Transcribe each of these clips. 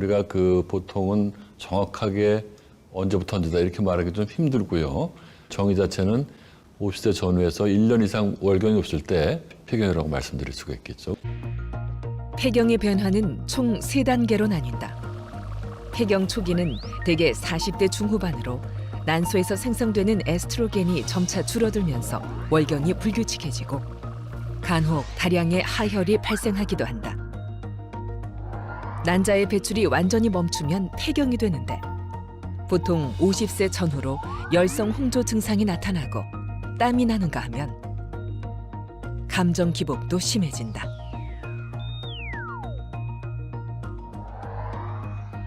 우리가 그 보통은 정확하게 언제부터 언제다 이렇게 말하기 좀 힘들고요. 정의 자체는 50세 전후에서 1년 이상 월경이 없을 때 폐경이라고 말씀드릴 수가 있겠죠. 폐경의 변화는 총 세단계로 나뉜다. 폐경 초기는 대개 40대 중후반으로 난소에서 생성되는 에스트로겐이 점차 줄어들면서 월경이 불규칙해지고 간혹 다량의 하혈이 발생하기도 한다. 난자의 배출이 완전히 멈추면 폐경이 되는데 보통 50세 전후로 열성 홍조 증상이 나타나고 땀이 나는가 하면 감정 기복도 심해진다.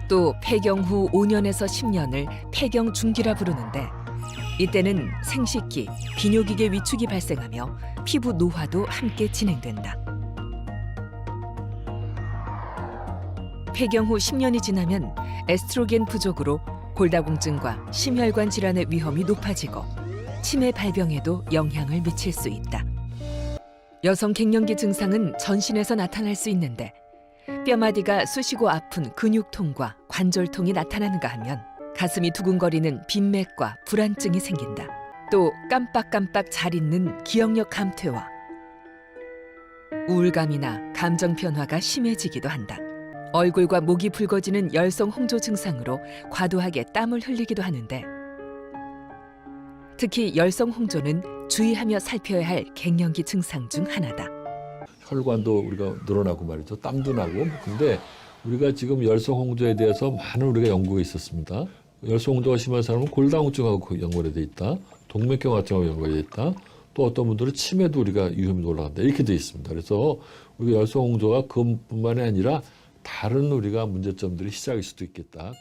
또 폐경 후 5년에서 10년을 폐경 중기라 부르는데 이때는 생식기, 비뇨기계 위축이 발생하며 피부 노화도 함께 진행된다. 폐경 후 10년이 지나면 에스트로겐 부족으로 골다공증과 심혈관 질환의 위험이 높아지고 치매 발병에도 영향을 미칠 수 있다. 여성 갱년기 증상은 전신에서 나타날 수 있는데 뼈마디가 쑤시고 아픈 근육통과 관절통이 나타나는가 하면 가슴이 두근거리는 빈맥과 불안증이 생긴다. 또 깜빡깜빡 잘 있는 기억력 감퇴와 우울감이나 감정 변화가 심해지기도 한다. 얼굴과 목이 붉어지는 열성 홍조 증상으로 과도하게 땀을 흘리기도 하는데 특히 열성 홍조는 주의하며 살펴야 할 갱년기 증상 중 하나다. 혈관도 우리가 늘어나고 말이죠. 땀도 나고. 뭐 근데 우리가 지금 열성 홍조에 대해서 많은 우리가 연구가 있었습니다. 열성 홍조가 심한 사람은 골다공증하고 연관돼 있다. 동맥경화증하고 연관돼 있다. 또 어떤 분들은 치매도 우리가 위험이 올라간다. 이렇게 돼 있습니다. 그래서 우리가 열성 홍조가 그뿐만이 아니라 다른 우리가 문제점들이 시작일 수도 있겠다.